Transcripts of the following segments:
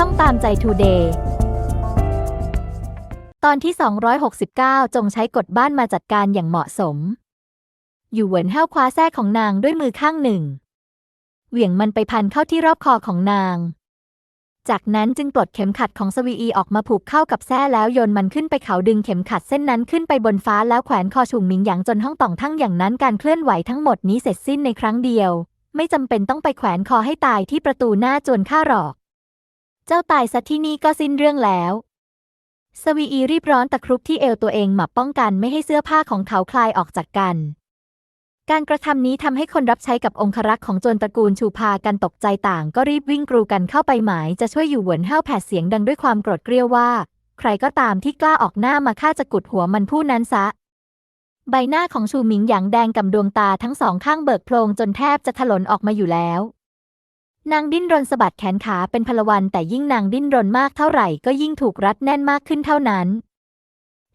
ช่องตามใจทูเดย์ตอนที่ 269 จงใช้กฎบ้านมาจัดการอย่างเหมาะสม อยู่เหวินห้าวคว้าแส้ของนางด้วยมือข้างหนึ่ง เหวี่ยงมันไปพันเข้าที่รอบคอของนาง จากนั้นจึงปลดเข็มขัดของสวีอีออกมาผูกเข้ากับแส้แล้วโยนมันขึ้นไปเขาดึงเข็มขัดเส้นนั้นขึ้นไปบนฟ้าแล้วแขวนคอฉุงหมิงหยางจนห้องต่องทั้งอย่างนั้นการเคลื่อนไหวทั้งหมดนี้เสร็จสิ้นในครั้งเดียว ไม่จำเป็นต้องไปแขวนคอให้ตายที่ประตูหน้าจวนข้าหรอก เจ้าตายซะที่นี่ก็สิ้นเรื่องแล้ว สวีอีรีบร้อนตะครุบที่เอวตัวเองหมับป้องกันไม่ให้เสื้อผ้าของเขาคลายออกจากกัน การกระทำนี้ทำให้คนรับใช้กับองครักษ์ของโจรตระกูลชูพากันตกใจต่าง ก็รีบวิ่งกรูกันเข้าไปหมายจะช่วยอยู่หวินห้าวแผดเสียงดังด้วยความโกรธเกรี้ยวว่า ใครก็ตามที่กล้าออกหน้ามาฆ่าจะกุดหัวมันผู้นั้นซะใบหน้าของชูหมิงหยางแดงกับดวงตาทั้งสองข้างเบิกโพลงจนแทบจะถลนออกมาอยู่แล้ว นางดิ้นรนสะบัดแขนขาเป็นพลวันแต่ยิ่งนางดิ้นรนมากเท่าไหร่ก็ยิ่งถูกรัดแน่นมากขึ้นเท่านั้น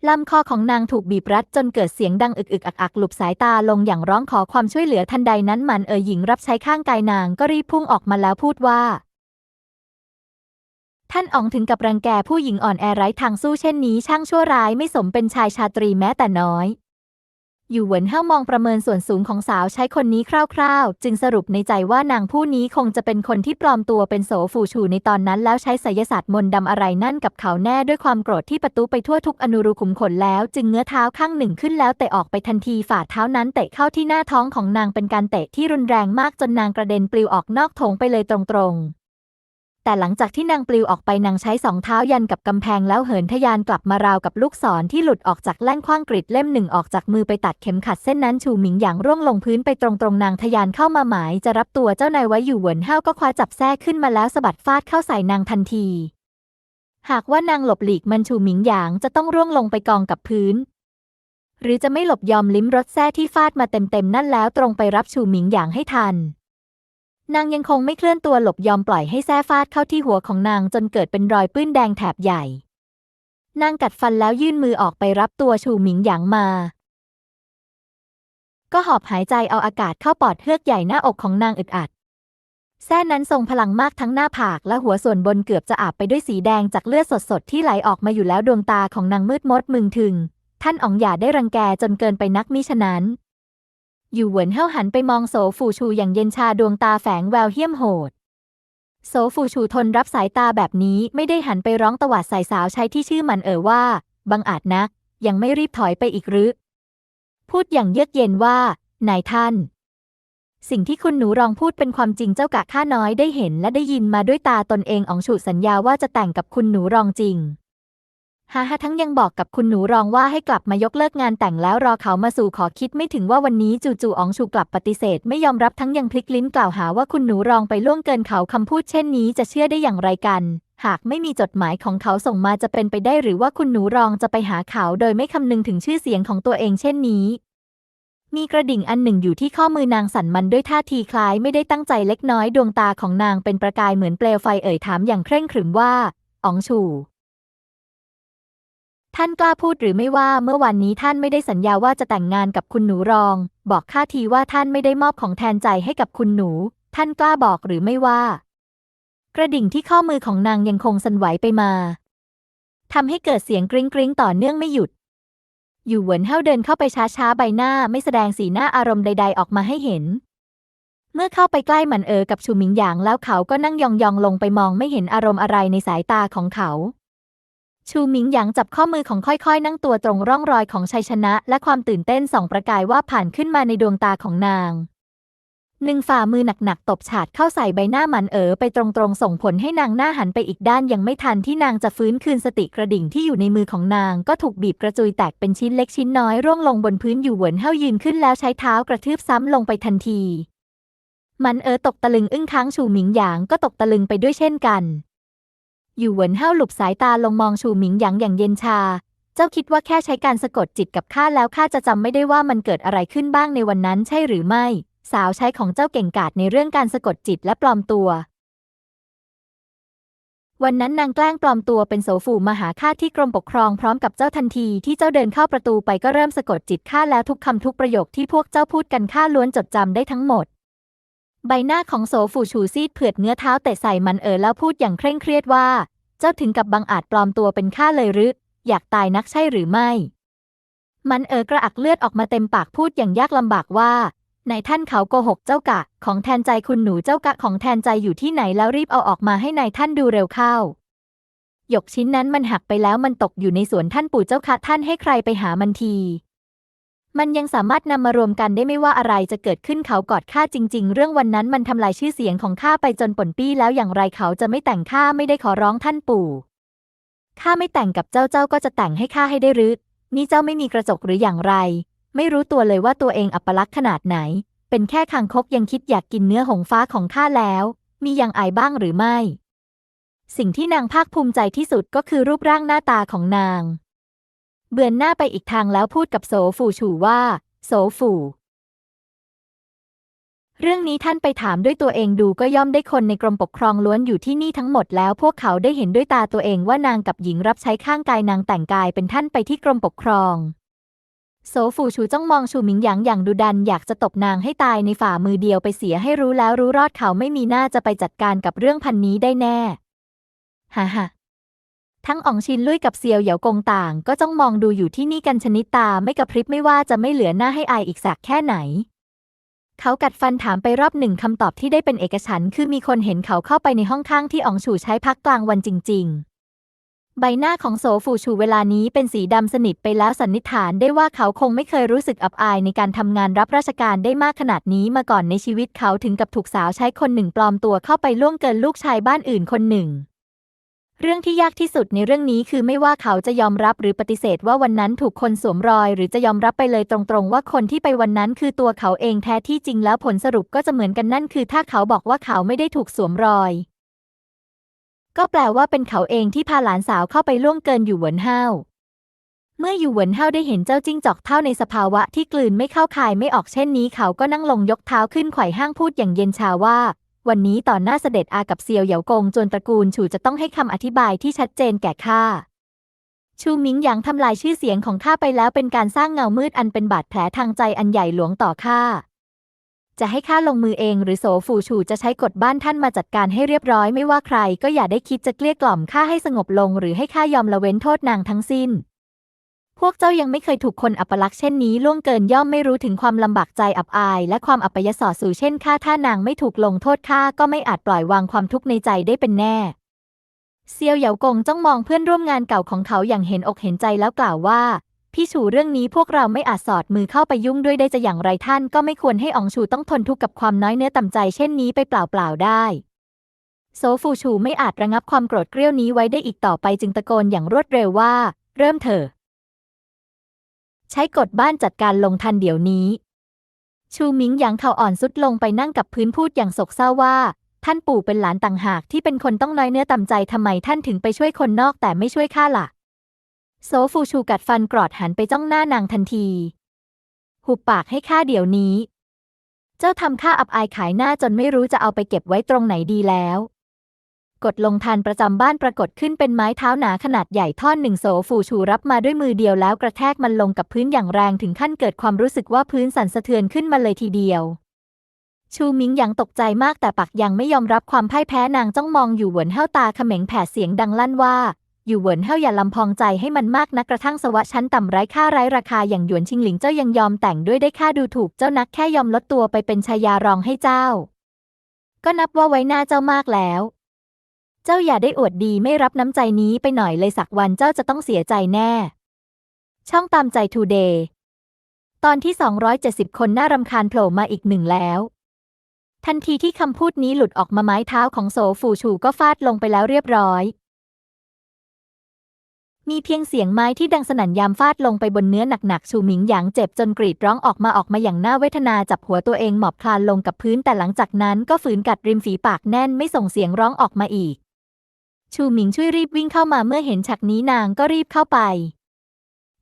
ลำคอของนางถูกบีบรัดจนเกิดเสียงดังอึกอึกอักอักหลุบสายตาลงอย่างร้องขอความช่วยเหลือทันใดนั้นมันเอ๋ยหญิงรับใช้ข้างกายนางก็รีบพุ่งออกมาแล้วพูดว่า ท่านอ๋องถึงกับรังแกผู้หญิงอ่อนแอไร้ทางสู้เช่นนี้ช่างชั่วร้ายไม่สมเป็นชายชาตรีแม้แต่น้อย อยู่เหวินเฮ้ามองประเมินส่วนสูงของสาวใช้คนนี้คร่าวๆ จึงสรุปในใจว่านางผู้นี้คงจะเป็นคนที่ปลอมตัวเป็นโสฟูชูในตอนนั้น แล้วใช้ไสยศาสตร์มนต์ดำอะไรนั่นกับเขาแน่ด้วยความโกรธที่ประตูไปทั่วทุกอนุรูขุมขนแล้ว จึงเงื้อเท้าข้างหนึ่งขึ้นแล้วเตะออกไปทันทีฝ่าเท้านั้นเตะเข้าที่หน้าท้องของนางเป็นการเตะที่รุนแรงมากจนนางกระเด็นปลิวออกนอกโถงไปเลยตรงๆ แต่หลังจากที่นางปลิวออกไปนางใช้สองเท้ายันกับกำแพงแล้วเหินทะยานกลับมาราวกับลูกศรที่หลุดออกจากแล่งคว้างกริดเล่มหนึ่งออกจากมือไปตัดเข็มขัดเส้นนั้นชูหมิงหยางร่วงลงพื้นไปตรงๆนางทะยานเข้ามาหมาย จะรับตัวเจ้านายไว้อยู่เหวินห้าวก็คว้าจับแส้ขึ้นมาแล้วสะบัดฟาดเข้าใส่นางทันที หากว่านางหลบหลีกมันชูหมิงหยางจะต้องร่วงลงไปกองกับพื้น หรือจะไม่หลบยอมลิ้มรสแส้ที่ฟาดมาเต็มๆนั่นแล้วตรงไปรับชูหมิงหยางให้ทัน นางยังคงไม่เคลื่อนตัวหลบยอมปล่อยให้แส้ฟาดเข้าที่หัวของนางจนเกิดเป็นรอยปื้นแดงแถบใหญ่ นางกัดฟันแล้วยื่นมือออกไปรับตัวชูหมิงหยางมา ก็หอบหายใจเอาอากาศเข้าปอดเฮือกใหญ่หน้าอกของนางอึดอัด แส้นั้นทรงพลังมากทั้งหน้าผากและหัวส่วนบนเกือบจะอาบไปด้วยสีแดงจากเลือดสดๆที่ไหลออกมาอยู่แล้วดวงตาของนางมืดมดมึนถึง ท่านอ๋องอย่าได้รังแกจนเกินไปนักมิฉะนั้น อยู่เหวินเฮ้าหันไปมองโสฟูชูอย่างเย็นชาดวงตาแฝงแววเหี้ยมโหด โสฟูชูทนรับสายตาแบบนี้ไม่ได้หันไปร้องตวาดใส่สาวใช้ที่ชื่อมันเอ่อว่า บังอาจนัก ยังไม่รีบถอยไปอีกหรือ พูดอย่างเยือกเย็นว่า นายท่าน สิ่งที่คุณหนูรองพูดเป็นความจริงเจ้ากะข้าน้อยได้เห็นและได้ยินมาด้วยตาตนเองอ๋องฉุสัญญาว่าจะแต่งกับคุณหนูรองจริง ฮาฮาทั้งยังบอกกับคุณหนูรองว่าให้กลับมายกเลิกงานแต่งแล้วรอเขามาสู่ขอคิดไม่ถึงว่าวันนี้จู่ๆอ๋องชูกลับปฏิเสธ ไม่ยอมรับทั้งยังพลิกลิ้นกล่าวหาว่าคุณหนูรองไปล่วงเกินเขาคำพูดเช่นนี้จะเชื่อได้อย่างไรกัน หากไม่มีจดหมายของเขาส่งมาจะเป็นไปได้หรือว่าคุณหนูรองจะไปหาเขาโดยไม่คำนึงถึงชื่อเสียงของตัวเองเช่นนี้ มีกระดิ่งอันหนึ่งอยู่ที่ข้อมือนางสั่นมันด้วยท่าทีคล้ายไม่ได้ตั้งใจเล็กน้อยดวงตาของนางเป็นประกายเหมือนเปลวไฟเอ่ยถามอย่างเคร่งขรึมว่าอ๋องชู ท่านกล้าพูดหรือไม่ว่าเมื่อวันนี้ท่านไม่ได้สัญญาว่าจะแต่งงานกับคุณหนูรอง บอกข้าทีว่าท่านไม่ได้มอบของแทนใจให้กับคุณหนู ท่านกล้าบอกหรือไม่ว่า กระดิ่งที่ข้อมือของนางยังคงสั่นไหวไปมาทำให้เกิดเสียงกริ้งกริ้งต่อเนื่องไม่หยุด อยู่เหวินเฮาเดินเข้าไปช้าๆใบหน้าไม่แสดงสีหน้าอารมณ์ใด ๆ ออกมาให้เห็น เมื่อเข้าไปใกล้หมันเอ๋อกับชูหมิงหยางแล้วเขาก็นั่งยองๆลงไปมองไม่เห็นอารมณ์อะไรในสายตาของเขา ชูหมิงหยางจับข้อมือของค่อยๆ นั่งตัวตรงร่องรอยของชัยชนะ และความตื่นเต้นส่องประกายว่าผ่านขึ้นมาในดวงตาของนางหนึ่งฝ่ามือหนักๆ ตบฉาดเข้าใส่ใบหน้ามันเอ๋อไปตรงๆ ส่งผลให้นางหน้าหันไปอีกด้านยังไม่ทันที่นางจะฟื้นคืนสติกระดิ่งที่อยู่ในมือของนาง ก็ถูกบีบกระจุยแตกเป็นชิ้นเล็กชิ้นน้อยร่วงลงบนพื้นอยู่เหวินเฮ้ายืนขึ้นแล้วใช้เท้ากระทืบซ้ำลงไปทันที มันเอ๋อตกตะลึงอึ้งค้างชูหมิงหยางก็ตกตะลึงไปด้วยเช่นกัน อยู่เหวินเฮ้าหลบสายตาลงมองชูหมิงหยางอย่างเย็นชา เจ้าคิดว่าแค่ใช้การสะกดจิตกับข้าแล้วข้าจะจำไม่ได้ว่ามันเกิดอะไรขึ้นบ้างในวันนั้นใช่หรือไม่ สาวใช้ของเจ้าเก่งกาจในเรื่องการสะกดจิตและปลอมตัว วันนั้นนางแกล้งปลอมตัวเป็นโสฝูมาหาข้าที่กรมปกครองพร้อมกับเจ้าทันทีที่เจ้าเดินเข้าประตูไปก็เริ่มสะกดจิตข้าแล้วทุกคำทุกประโยคที่พวกเจ้าพูดกันข้าล้วนจดจำได้ทั้งหมด ใบหน้าของโสฝูชูซีดเผือดเนื้อเท้าเตะใส่มันเออแล้วพูดอย่างเคร่งเครียดว่า เจ้าถึงกับบังอาจปลอมตัวเป็นข้าเลยหรืออยากตายนักใช่หรือไม่ มันเออกระอักเลือดออกมาเต็มปากพูดอย่างยากลำบากว่าในายท่านเขาโกหกเจ้ากะ ของแทนใจคุณหนูเจ้ากะของแทนใจอยู่ที่ไหนแล้วรีบเอาออกมาให้นายท่านดูเร็วเข้าหยกชิ้นนั้นมันหักไปแล้วมันตกอยู่ในสวนท่านปู่เจ้าคะท่านให้ใครไปหามันที มันยังสามารถนำมารวมกันได้ไม่ว่าอะไรจะเกิดขึ้นเขากอดข้าจริง ๆ เรื่องวันนั้นมันทำลายชื่อเสียงของข้าไปจนป่นปี้แล้วอย่างไรเขาจะไม่แต่งข้าไม่ได้ขอร้องท่านปู่ข้าไม่แต่งกับเจ้าเจ้าก็จะแต่งให้ข้าให้ได้รือนี่เจ้าไม่มีกระจกหรืออย่างไร ไม่รู้ตัวเลยว่าตัวเองอัปลักษณ์ขนาดไหน เป็นแค่คางคกยังคิดอยากกินเนื้อหงฟ้าของข้าแล้ว มีอย่างอายบ้างหรือไม่ สิ่งที่นางภาคภูมิใจที่สุดก็คือรูปร่างหน้าตาของนาง เบือนหน้าไปอีกทางแล้วพูดกับโสฝูฉูว่า โสฝูเรื่องนี้ท่านไปถามด้วยตัวเองดูก็ย่อมได้คนในกรมปกครองล้วนอยู่ที่นี่ทั้งหมดแล้วพวกเขาได้เห็นด้วยตาตัวเองว่านางกับหญิงรับใช้ข้างกายนางแต่งกายเป็นท่านไปที่กรมปกครอง โสฝูชูจ้องมองชูหมิงหยางอย่างดุดันอยากจะตบนางให้ตายในฝ่ามือเดียวไปเสียให้รู้แล้วรู้รอดเขาไม่มีหน้าจะไปจัดการกับเรื่องพันนี้ได้แน่ฮ่าฮ่า ทั้งอ๋องชินลุยกับเซียวเหยากงต่าง ก็จ้องมองดูอยู่ที่นี่กันชนิดตาไม่กระพริบไม่ว่าจะไม่เหลือหน้าให้อายอีกสักแค่ไหน เขากัดฟันถามไปรอบหนึ่งคำตอบที่ได้เป็นเอกฉันคือมีคนเห็นเขาเข้าไปในห้องข้างที่อ๋องฉูใช้พักกลางวันจริง ๆใบหน้าของโสฝูชูเวลานี้เป็นสีดำสนิทไปแล้วสันนิษฐานได้ว่าเขาคงไม่เคยรู้สึกอับอายในการทำงานรับราชการได้มากขนาดนี้มาก่อนในชีวิตเขาถึงกับถูกสาวใช้คนหนึ่งปลอมตัวเข้าไปล่วงเกินลูกชายบ้านอื่นคนหนึ่ง เรื่องที่ยากที่สุดในเรื่องนี้คือไม่ว่าเขาจะยอมรับหรือปฏิเสธว่าวันนั้นถูกคนสวมรอย หรือจะยอมรับไปเลยตรงๆ ว่าคนที่ไปวันนั้นคือตัวเขาเองแท้ที่จริงแล้วผลสรุปก็จะเหมือนกันนั่นคือถ้าเขาบอกว่าเขาไม่ได้ถูกสวมรอย ก็แปลว่าเป็นเขาเองที่พาหลานสาวเข้าไปล่วงเกินอยู่เหวินห้าวเมื่ออยู่เหวินห้าวได้เห็นเจ้าจิ้งจอกเท่าในสภาวะที่กลืนไม่เข้าคายไม่ออกเช่นนี้ เขาก็นั่งลงยกเท้าขึ้นไขว่ห้างพูดอย่างเย็นชาว่า วันนี้ต่อหน้าเสด็จอากับเซียวเหยากงจนตระกูลฉูจะต้องให้คำอธิบายที่ชัดเจนแก่ข้าชูหมิงหยางทำลายชื่อเสียงของข้าไปแล้วเป็นการสร้างเงามืดอันเป็นบาดแผลทางใจอันใหญ่หลวงต่อข้าจะให้ข้าลงมือเองหรือโสฝูฉูจะใช้กฎบ้านท่านมาจัดการให้เรียบร้อยไม่ว่าใครก็อย่าได้คิดจะเกลี้ยกล่อมข้าให้สงบลงหรือให้ข้ายอมละเว้นโทษนางทั้งสิ้น พวกเจ้ายังไม่เคยถูกคนอัปลักษณ์เช่นนี้ล่วงเกินย่อมไม่รู้ถึงความลำบากใจอับอาย และความอัปยศสู่เช่นข้าถ้านางไม่ถูกลงโทษข้าก็ไม่อาจปล่อยวางความทุกข์ในใจได้เป็นแน่เซียวเหยากงจ้องมองเพื่อนร่วมงานเก่าของเขาอย่างเห็นอกเห็นใจแล้วกล่าวว่า พี่ฉูเรื่องนี้พวกเราไม่อาจสอดมือเข้าไปยุ่งด้วยได้จะอย่างไรท่านก็ไม่ควรให้อองชูต้องทนทุกข์กับความน้อยเนื้อต่ำใจเช่นนี้ไปเปล่าๆได้โซฟูชูไม่อาจระงับความโกรธเกรี้ยวนี้ไว้ได้อีกต่อไปจึงตะโกนอย่างรวดเร็วว่า เริ่มเถอะ ใช้กฎบ้านจัดการลงทันเดี๋ยวนี้ ชูหมิงหยางเข่าอ่อนสุดลงไปนั่งกับพื้นพูดอย่างโศกเศร้าว่า ท่านปู่เป็นหลานต่างหากที่เป็นคนต้องน้อยเนื้อต่ำใจทำไมท่านถึงไปช่วยคนนอกแต่ไม่ช่วยข้าล่ะ โซฟูชูกัดฟันกรอดหันไปจ้องหน้านางทันที หุบปากให้ข้าเดี๋ยวนี้ เจ้าทำข้าอับอายขายหน้าจนไม่รู้จะเอาไปเก็บไว้ตรงไหนดีแล้ว กดลงทานประจำบ้านปรากฏขึ้นเป็นไม้เท้าหนาขนาดใหญ่ท่อนหนึ่งโสฟูชูรับมาด้วยมือเดียวแล้วกระแทกมันลงกับพื้นอย่างแรงถึงขั้นเกิดความรู้สึกว่าพื้นสั่นสะเทือนขึ้นมาเลยทีเดียว ชูมิงยังตกใจมากแต่ปักยังไม่ยอมรับความพ่ายแพ้นางจ้องมองอยู่เหวินเห้าตาเขม็งแผดเสียงดังลั่นว่า อยู่เหวินเห้าอย่าลำพองใจให้มันมากนักกระทั่งสวะชั้นต่ำไร้ค่าไร้ราคาอย่างหยวนชิงหลิงเจ้ายังยอมแต่งด้วยได้ค่าดูถูกเจ้านักแค่ยอมลดตัวไปเป็นชายารองให้เจ้า ก็นับว่าไว้หน้าเจ้ามากแล้ว เจ้าอย่าได้อวดดีไม่รับน้ำใจนี้ไปหน่อยเลยสักวันเจ้าจะต้องเสียใจแน่ ช่องตามใจทูเดย์ตอนที่ 270 คนน่ารำคาญโผล่มาอีกหนึ่งแล้ว ทันทีที่คำพูดนี้หลุดออกมาไม้เท้าของโสฟูชูก็ฟาดลงไปแล้วเรียบร้อย มีเพียงเสียงไม้ที่ดังสนั่นยามฟาดลงไปบนเนื้อหนักๆ ชูหมิงหยางเจ็บจนกรีดร้องออกมาออกมาอย่างน่าเวทนาจับหัวตัวเองหมอบคลานลงกับพื้นแต่หลังจากนั้นก็ฝืนกัดริมฝีปากแน่นไม่ส่งเสียงร้องออกมาอีก ชูหมิงช่วยรีบวิ่งเข้ามาเมื่อเห็นฉากนี้นางก็รีบเข้าไป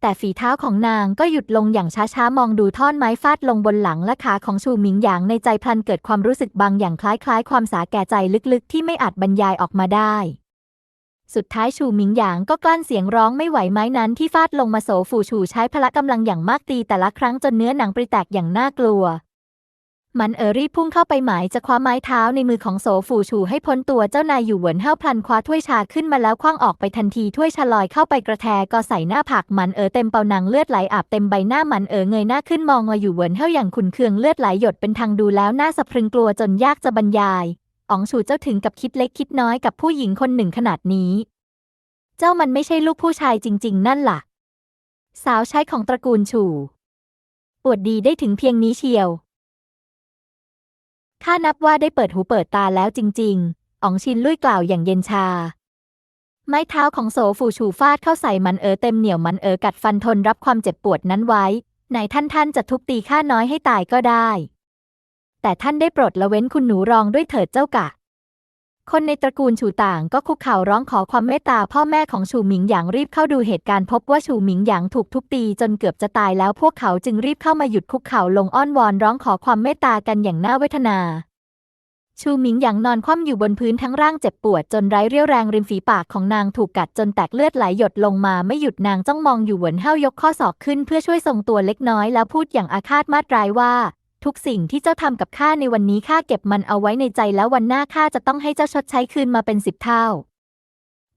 แต่ฝีเท้าของนางก็หยุดลงอย่างช้าๆ มองดูท่อนไม้ฟาดลงบนหลังและขาของชูหมิงหยางในใจพลันเกิดความรู้สึกบางอย่างคล้ายๆ ความสาแก่ใจลึกๆ ที่ไม่อาจบรรยายออกมาได้ สุดท้ายชูหมิงหยางก็กลั้นเสียงร้องไม่ไหวไม้นั้นที่ฟาดลงมาโสฝูชูใช้พละกำลังอย่างมากตีแต่ละครั้งจนเนื้อหนังปริแตกอย่างน่ากลัว มันเออรีบพุ่งเข้าไปหมายจะคว้าไม้เท้าในมือของโสฝูชูให้พ้นตัวเจ้านายอยู่เหวินเห้าพลันคว้าถ้วยชาขึ้นมาแล้วคว้างออกไปทันทีถ้วยชาลอยเข้าไปกระแทกก็ใส่หน้าผากมันเออเต็มเป่าหนังเลือดไหลอาบเต็มใบหน้ามันเออเงยหน้าขึ้นมองมาอยู่เหวินเห้าอย่างขุนเคืองเลือดไหลหยดเป็นทางดูแล้วน่าสะพรึงกลัวจนยากจะบรรยายอ๋องฉูเจ้าถึงกับคิดเล็กคิดน้อยกับผู้หญิงคนหนึ่งขนาดนี้ เจ้ามันไม่ใช่ลูกผู้ชายจริง ๆ นั่นล่ะ สาวใช้ของตระกูลฉู่ปวดดีได้ถึงเพียงนี้เชียว ข้านับว่าได้เปิดหูเปิดตาแล้วจริง ๆ อ๋องชินลุยกล่าวอย่างเย็นชา ไม้เท้าของโสฟูชูฟาดเข้าใส่มันเอ๋อเต็มเหนียวมันเอ๋อกัดฟันทนรับความเจ็บปวดนั้นไว้ไหนท่านท่านจะทุบตีข้าน้อยให้ตายก็ได้ แต่ท่านได้โปรดละเว้นคุณหนูรองด้วยเถิดเจ้ากะ คนในตระกูลฉูต่างก็คุกเข่าร้องขอความเมตตาพ่อแม่ของฉูหมิงหยางรีบเข้าดูเหตุการณ์พบว่าฉูหมิงหยางถูกทุบตีจนเกือบจะตายแล้วพวกเขาจึงรีบเข้ามาหยุดคุกเข่าลงอ้อนวอนร้องขอความเมตตากันอย่างน่าเวทนา ชูหมิงหยางนอนคว่ำอยู่บนพื้นทั้งร่างเจ็บปวดจนไร้เรี่ยวแรงริมฝีปากของนางถูกกัดจนแตกเลือดไหลหยดลงมาไม่หยุดนางจ้องมองอยู่เหวนเห้ายกข้อศอกขึ้นเพื่อช่วยทรงตัวเล็กน้อยแล้วพูดอย่างอาฆาตมาตรายว่า ทุกสิ่งที่เจ้าทำกับข้าในวันนี้ข้าเก็บมันเอาไว้ในใจแล้ววันหน้าข้าจะต้องให้เจ้าชดใช้คืนมาเป็นสิบเท่า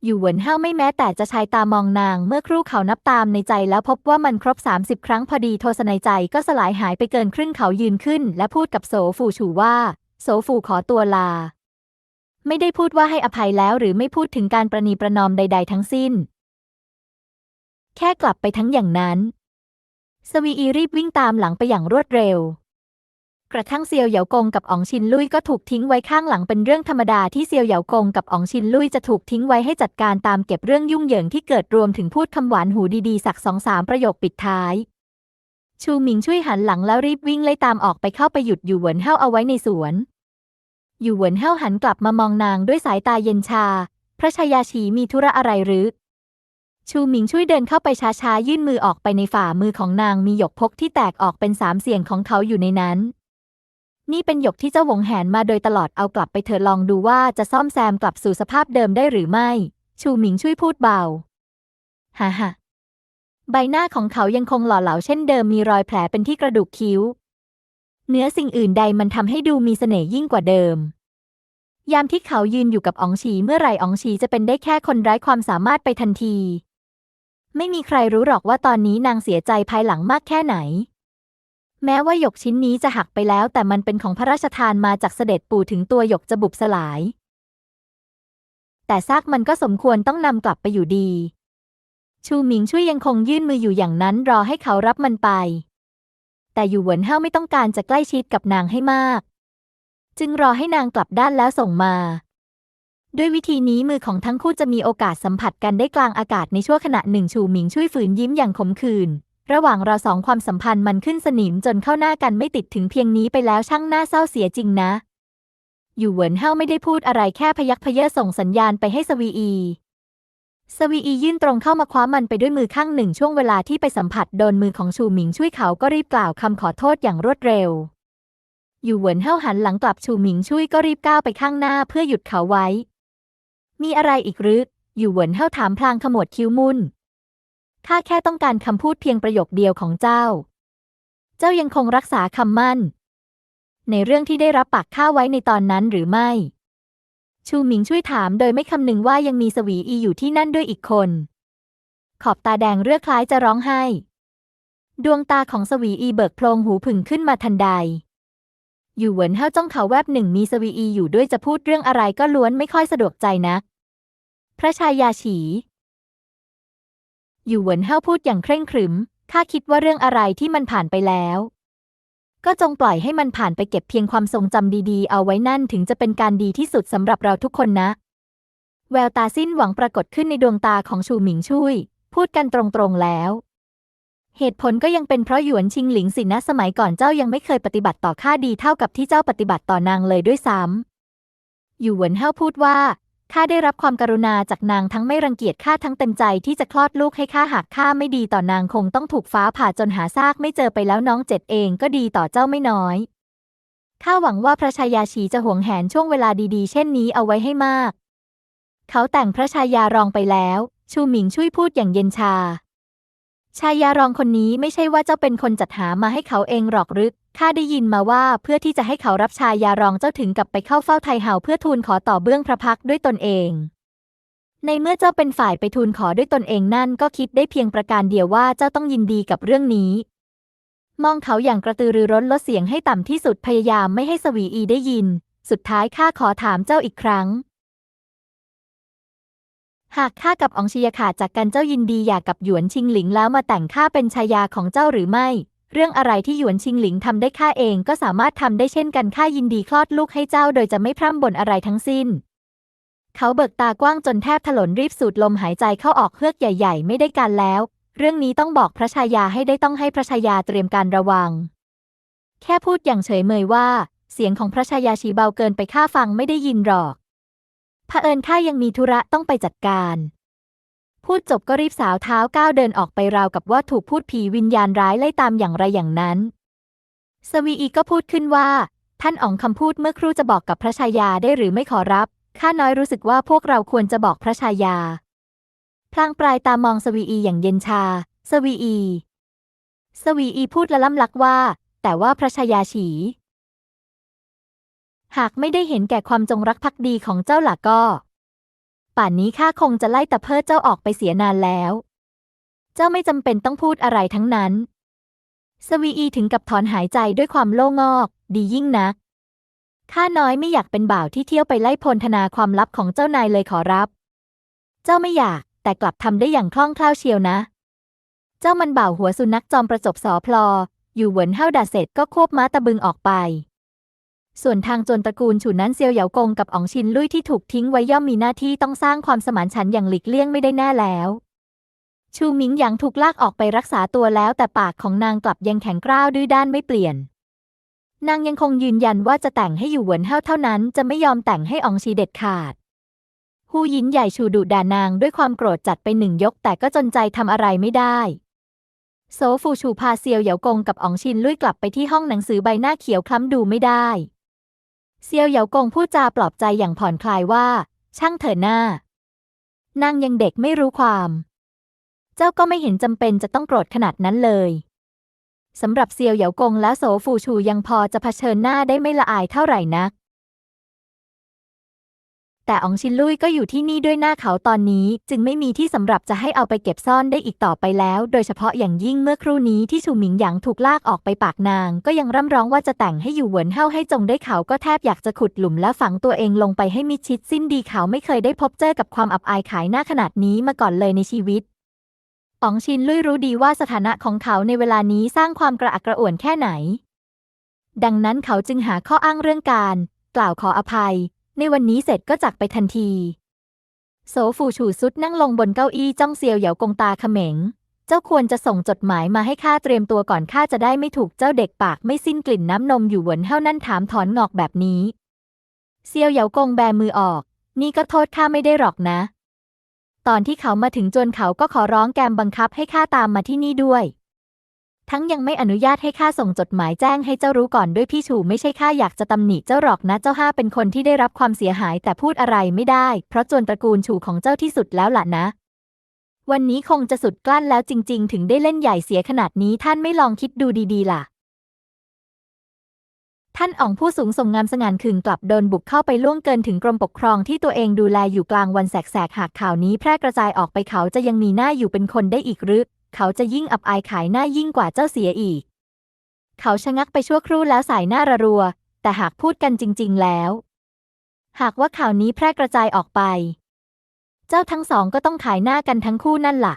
อยู่เหวินเห้าไม่แม้แต่จะชายตามองนาง เมื่อครู่เขานับตามในใจแล้วพบว่ามันครบ 30 ครั้งพอดีโทสในใจก็สลายหายไปเกินครึ่งเขายืนขึ้น และพูดกับโสฟูฉูว่า โสฟูขอตัวลา ไม่ได้พูดว่าให้อภัยแล้วหรือไม่พูดถึงการประนีประนอมใด ๆ ทั้งสิ้น แค่กลับไปทั้งอย่างนั้น สวีอีรีบวิ่งตามหลังไปอย่างรวดเร็ว กระทั่งเซียวเหยากงกับอ๋องชินลุยก็ถูกทิ้งไว้ข้างหลังเป็นเรื่องธรรมดาที่เซียวเหยากงกับอ๋องชินลุยจะถูกทิ้งไว้ให้จัดการตามเก็บเรื่องยุ่งเหยิงที่เกิดรวมถึงพูดคำหวานหูดีๆ สักสองสามประโยคปิดท้าย ชูหมิงช่วยหันหลังแล้วรีบวิ่งไล่ตามออกไปเข้าไปหยุดอยู่เหวินเห้าเอาไว้ในสวน อยู่เหวินเห้าหันกลับมามองนางด้วยสายตาเย็นชา พระชายาชีมีธุระอะไรหรือชูหมิงช่วยเดินเข้าไปช้าๆ ยื่นมือออกไปในฝ่ามือของนางมีหยกพกที่แตกออกเป็นสามเสียงของเขาอยู่ในนั้น นี่เป็นหยกที่เจ้าหวงแหนมาโดยตลอดเอากลับไปเถอลองดูว่าจะซ่อมแซมกลับสู่สภาพเดิมได้หรือไม่ ชูหมิงช่วยพูดเบาฮ่าฮ่าใบหน้าของเขายังคงหล่อเหลาเช่นเดิมมีรอยแผลเป็นที่กระดูกคิ้ว เนื้อสิ่งอื่นใดมันทำให้ดูมีเสน่ห์ยิ่งกว่าเดิม ยามที่เขายืนอยู่กับอองฉีเมื่อไหร่อองฉีจะเป็นได้แค่คนไร้ความสามารถไปทันที ไม่มีใครรู้หรอกว่าตอนนี้นางเสียใจภายหลังมากแค่ไหน แม้ว่าหยกชิ้นนี้จะหักไปแล้ว แต่มันเป็นของพระราชทานมาจากเสด็จปู่ถึงตัวหยกจะบุบสลาย แต่ซากมันก็สมควรต้องนำกลับไปอยู่ดี ชูหมิงช่วยยังคงยื่นมืออยู่อย่างนั้นรอให้เขารับมันไป แต่อยู่หวนเห้าไม่ต้องการจะใกล้ชิดกับนางให้มาก จึงรอให้นางกลับด้านแล้วส่งมา ด้วยวิธีนี้มือของทั้งคู่จะมีโอกาสสัมผัสกันได้กลางอากาศในชั่วขณะหนึ่งชูหมิงช่วยฝืนยิ้มอย่างขมขื่น ระหว่างเราสองความสัมพันธ์มันขึ้นสนิมจนเข้าหน้ากันไม่ติดถึงเพียงนี้ไปแล้วช่างหน้าเศร้าเสียจริงนะ อยู่เหวินเห้าไม่ได้พูดอะไรแค่พยักพเยอส่งสัญญาณไปให้สวีอี สวีอียื่นตรงเข้ามาคว้ามันไปด้วยมือข้างหนึ่งช่วงเวลาที่ไปสัมผัสโดนมือของชูหมิงช่วยเขาก็รีบกล่าวคำขอโทษอย่างรวดเร็ว อยู่เหวินเห้าหันหลังกลับชูหมิงช่วยก็รีบก้าวไปข้างหน้าเพื่อหยุดเขาไว้ มีอะไรอีกหรืออยู่เหวินเห้าถามพลางขมวดคิ้วมุ่น ข้าแค่ต้องการคำพูดเพียงประโยคเดียวของเจ้า เจ้ายังคงรักษาคำมั่น ในเรื่องที่ได้รับปากข้าไว้ในตอนนั้นหรือไม่ ชูหมิงช่วยถามโดยไม่คำนึงว่ายังมีสวีอีอยู่ที่นั่นด้วยอีกคน ขอบตาแดงเรือคล้ายจะร้องไห้ ดวงตาของสวีอีเบิกโพลงหูผึ่งขึ้นมาทันใด อยู่เหวินเห้าจ้องเขาแวบหนึ่งมีสวีอีอยู่ด้วยจะพูดเรื่องอะไรก็ล้วนไม่ค่อยสะดวกใจนัก พระชายาฉี อยู่เหวินเห้าพูดอย่างเคร่งขรึม ข้าคิดว่าเรื่องอะไรที่มันผ่านไปแล้ว ก็จงปล่อยให้มันผ่านไปเก็บเพียงความทรงจำดีๆ เอาไว้นั่นถึงจะเป็นการดีที่สุดสำหรับเราทุกคนนะ แววตาสิ้นหวังปรากฏขึ้นในดวงตาของชูหมิงชุยพูดกันตรงๆแล้ว เหตุผลก็ยังเป็นเพราะหยวนชิงหลิงสินะสมัยก่อนเจ้ายังไม่เคยปฏิบัติต่อข้าดีเท่ากับที่เจ้าปฏิบัติต่อนางเลยด้วยซ้ำอยู่เหวินเห้าพูดว่า ข้าได้รับความกรุณาจากนางทั้งไม่รังเกียจข้าทั้งเต็มใจที่จะคลอดลูกให้ข้าหากข้าไม่ดีต่อนางคงต้องถูกฟ้าผ่าจนหาซากไม่เจอไปแล้วน้องเจ็ดเองก็ดีต่อเจ้าไม่น้อยข้าหวังว่าพระชายาชีจะหวงแหนช่วงเวลาดีๆ เช่นนี้เอาไว้ให้มาก เขาแต่งพระชายารองไปแล้ว ชูหมิงช่วยพูดอย่างเย็นชา ชายารองคนนี้ไม่ใช่ว่าเจ้าเป็นคนจัดหามาให้เขาเองหรอกหรือ ข้าได้ยินมาว่าเพื่อที่จะให้เขารับชายารองเจ้าถึงกับไปเข้าเฝ้าไทเฮาเพื่อทูลขอต่อเบื้องพระพักด้วยตนเอง ในเมื่อเจ้าเป็นฝ่ายไปทูลขอด้วยตนเองนั่นก็คิดได้เพียงประการเดียวว่าเจ้าต้องยินดีกับเรื่องนี้ มองเขาอย่างกระตือรือร้นลดเสียงให้ต่ำที่สุดพยายามไม่ให้สวีอีได้ยิน สุดท้ายข้าขอถามเจ้าอีกครั้ง หากข้ากับอองชียขาดจากกันเจ้ายินดีอยากกับหยวนชิงหลิงแล้วมาแต่งข้าเป็นชายาของเจ้าหรือไม่ เรื่องอะไรที่หยวนชิงหลิงทำได้ข้าเองก็สามารถทำได้เช่นกันข้ายินดีคลอดลูกให้เจ้าโดยจะไม่พร่ำบ่นอะไรทั้งสิ้น เขาเบิกตากว้างจนแทบถลนรีบสูดลมหายใจเข้าออกเฮือกใหญ่ ๆ ไม่ได้การแล้ว เรื่องนี้ต้องบอกพระชายาให้ได้ต้องให้พระชายาเตรียมการระวัง แค่พูดอย่างเฉยเมยว่า เสียงของพระชายาชีเบาเกินไปข้าฟังไม่ได้ยินหรอกเผอิญข้ายังมีธุระต้องไปจัดการ พูดจบก็รีบสาวเท้าก้าวเดินออกไปราวกับว่าถูกพูดผีวิญญาณร้ายไล่ตามอย่างไรอย่างนั้น สวีอีก็พูดขึ้นว่า ท่านอ๋องคำพูดเมื่อครู่จะบอกกับพระชายาได้หรือไม่ขอรับ ข้าน้อยรู้สึกว่าพวกเราควรจะบอกพระชายา พลางปลายตามองสวีอีอย่างเย็นชา สวีอี สวีอีพูดละล่ำลักว่า แต่ว่าพระชายาฉี หากไม่ได้เห็นแก่ความจงรักภักดีของเจ้าหล่ะก็ ป่านนี้ข้าคงจะไล่ตะเพิดเจ้าออกไปเสียนานแล้ว เจ้าไม่จำเป็นต้องพูดอะไรทั้งนั้น สวีอีถึงกับถอนหายใจด้วยความโล่งอก ดียิ่งนัก ข้าน้อยไม่อยากเป็นบ่าวที่เที่ยวไปไล่พลธนาความลับของเจ้านายเลยขอรับ เจ้าไม่อยาก แต่กลับทำได้อย่างคล่องแคล่วเชียวนะ เจ้ามันบ่าวหัวสุนัขจอมประจบสอพลอ อยู่เหวินเฮาดาเสร็จก็ควบม้าตะบึงออกไป ส่วนทางจนตระกูลฉุนนั้นเซียวเหยากงกับอ๋องชินลุยที่ถูกทิ้งไว้ย่อมมีหน้าที่ต้องสร้างความสมานฉันท์อย่างหลีกเลี่ยงไม่ได้แน่แล้ว ชูหมิงหยางถูกลากออกไปรักษาตัวแล้วแต่ปากของนางกลับยังแข็งกร้าวดื้อด้านไม่เปลี่ยน นางยังคงยืนยันว่าจะแต่งให้อยู่เหวินเฮาเท่านั้น จะไม่ยอมแต่งให้อ๋องชีเด็ดขาดฮูหยินใหญ่ชูดุด่านางด้วยความโกรธจัดไปหนึ่งยกแต่ก็จนใจทำอะไรไม่ได้โซฟูชูพาเซียวเหยากงกับอ๋องชินลุยกลับไปที่ห้องหนังสือใบหน้าเขียวคล้ำดูไม่ได้ เซียวเหยากงพูดจาปลอบใจอย่างผ่อนคลายว่า ช่างเถอะหน้านางยังเด็กไม่รู้ความ เจ้าก็ไม่เห็นจำเป็นจะต้องโกรธขนาดนั้นเลยสำหรับเซียวเหยากงและโสฟูชูยังพอจะเผชิญหน้าได้ไม่ละอายเท่าไหร่นัก แต่อองชินลุยก็อยู่ที่นี่ด้วยหน้าเขาตอนนี้ จึงไม่มีที่สำหรับจะให้เอาไปเก็บซ่อนได้อีกต่อไปแล้ว โดยเฉพาะอย่างยิ่งเมื่อครู่นี้ที่ชูหมิงหยางถูกลากออกไปปากนาง ก็ยังร่ำร้องว่าจะแต่งให้อยู่เหวินเฮาให้จงได้เขาก็แทบอยากจะขุดหลุมและฝังตัวเองลงไปให้มิดชิดสิ้นดีเขาไม่เคยได้พบเจอกับความอับอายขายหน้าขนาดนี้มาก่อนเลยในชีวิตอ๋องชินลุยรู้ดีว่าสถานะของเขาในเวลานี้สร้างความกระอักกระอ่วนแค่ไหน ดังนั้นเขาจึงหาข้ออ้างเรื่องการ กล่าวขออภัย ในวันนี้เสร็จก็จักไปทันที โสฟูฉูซุดนั่งลงบนเก้าอี้จ้องเซียวเหยากงตาเขม็ง เจ้าควรจะส่งจดหมายมาให้ข้าเตรียมตัวก่อนข้าจะได้ไม่ถูกเจ้าเด็กปากไม่สิ้นกลิ่นน้ำนมอยู่หวนเท่านั่นถามถอนงอกแบบนี้ เซียวเหยากงแบมือออก นี่ก็โทษข้าไม่ได้หรอกนะ ตอนที่เขามาถึงจวนเขาก็ขอร้องแกมบังคับให้ข้าตามมาที่นี่ด้วย ทั้งยังไม่อนุญาตให้ข้าส่งจดหมายแจ้งให้เจ้ารู้ก่อนด้วยพี่ชูไม่ใช่ข้าอยากจะตำหนิเจ้าหรอกนะเจ้าห้าเป็นคนที่ได้รับความเสียหายแต่พูดอะไรไม่ได้ เพราะจวนตระกูลชูของเจ้าที่สุดแล้วล่ะนะ วันนี้คงจะสุดกลั้นแล้วจริง ๆ ถึงได้เล่นใหญ่เสียขนาดนี้ท่านไม่ลองคิดดูดีๆล่ะท่านอ๋องผู้สูงส่งงามสง่านขึงกลับโดนบุกเข้าไปล่วงเกินถึงกรมปกครองที่ตัวเองดูแลอยู่กลางวันแสกๆหากข่าวนี้แพร่กระจายออกไปเขาจะยังมีหน้าอยู่เป็นคนได้อีกหรือ เขาจะยิ่งอับอายขายหน้ายิ่งกว่าเจ้าเสียอีก เขาชะงักไปชั่วครู่แล้วสายหน้าระรัว แต่หากพูดกันจริง ๆ แล้ว หากว่าข่าวนี้แพร่กระจายออกไป เจ้าทั้งสองก็ต้องขายหน้ากันทั้งคู่นั่นล่ะ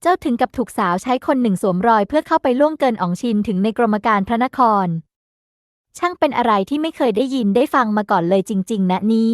เจ้าถึงกับถูกสาวใช้คนหนึ่งสวมรอยเพื่อเข้าไปล่วงเกินอองชินถึงในกรมการพระนคร ช่างเป็นอะไรที่ไม่เคยได้ยินได้ฟังมาก่อนเลยจริง ๆ นะนี่